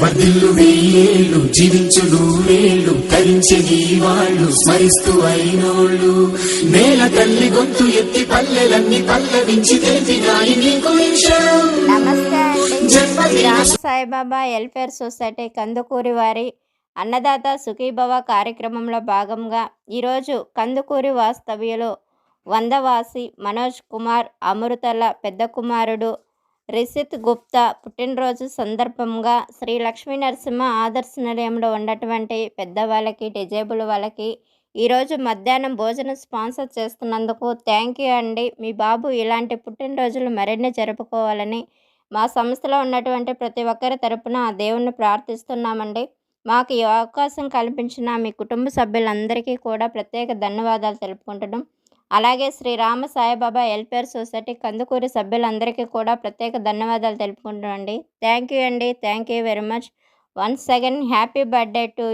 వర్ధిల్లు వెయ్యేళ్ళు జీవించు నూరేళ్ళు తరించే నీ వాళ్ళు స్మరిస్తూ అయినోళ్ళు. నేల తల్లి గొంతు ఎత్తి పల్లెలన్నీ పల్లవించి తెలిపినాయి నీకు సాయిబాబా వెల్ఫేర్ సొసైటీ కందుకూరి వారి అన్నదాత సుఖీభవ కార్యక్రమంలో భాగంగా ఈరోజు కందుకూరి వాస్తవ్యులు వందవాసి మనోజ్ కుమార్ అమృతల పెద్ద కుమారుడు రిషిత్ గుప్తా పుట్టినరోజు సందర్భంగా శ్రీ లక్ష్మీ నరసింహ ఆదర్శ నిలయంలో ఉన్నటువంటి పెద్దవాళ్ళకి డిజేబుల్ వాళ్ళకి ఈరోజు మధ్యాహ్నం భోజనం స్పాన్సర్ చేస్తున్నందుకు థ్యాంక్ యూ అండి. మీ బాబు ఇలాంటి పుట్టినరోజులు మరిన్ని జరుపుకోవాలని మా సంస్థలో ఉన్నటువంటి ప్రతి ఒక్కరి తరపున ఆ దేవుణ్ణి ప్రార్థిస్తున్నామండి. మాకు ఈ అవకాశం కల్పించిన మీ కుటుంబ సభ్యులందరికీ కూడా ప్రత్యేక ధన్యవాదాలు తెలుపుకుంటున్నాం. అలాగే శ్రీ రామ సాయిబాబా వెల్ఫేర్ సొసైటీ కందుకూరి సభ్యులందరికీ కూడా ప్రత్యేక ధన్యవాదాలు తెలుపుకుంటున్నామండి. థ్యాంక్ యూ అండి. Thank you very much. Once again happy birthday to